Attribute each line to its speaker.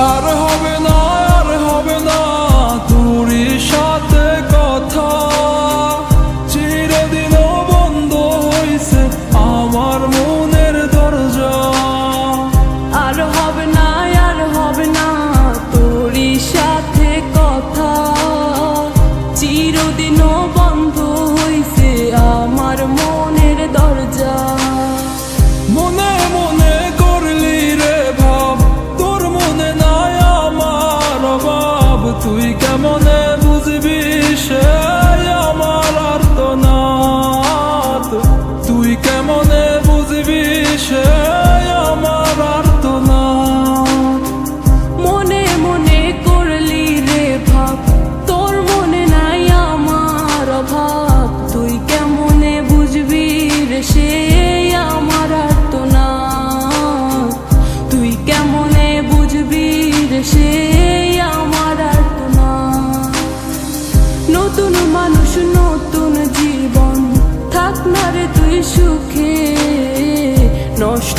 Speaker 1: Out of home নষ্ট